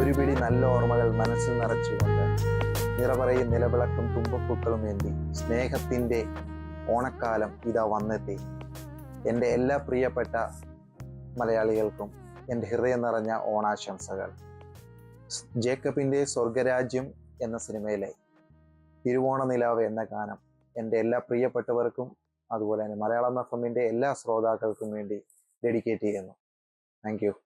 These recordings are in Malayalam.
ഒരു പിടി നല്ല ഓർമ്മകൾ മനസ്സിൽ നിറച്ചുകൊണ്ട് നിറപറയും നിലവിളക്കും തുമ്പപ്പൂക്കളും ഏന്തി സ്നേഹത്തിന്റെ ഓണക്കാലം ഇതാ വന്നെത്തി. എന്റെ എല്ലാ പ്രിയപ്പെട്ട മലയാളികൾക്കും എന്റെ ഹൃദയം നിറഞ്ഞ ഓണാശംസകൾ. ജേക്കബിന്റെ സ്വർഗരാജ്യം എന്ന സിനിമയിലെ തിരുവോണ നിലാവ് എന്ന ഗാനം എന്റെ എല്ലാ പ്രിയപ്പെട്ടവർക്കും അതുപോലെ തന്നെ മലയാളം എഫ് എല്ലാ ശ്രോതാക്കൾക്കും വേണ്ടി ഡെഡിക്കേറ്റ് ചെയ്യുന്നു. താങ്ക്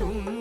മലയാള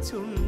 从。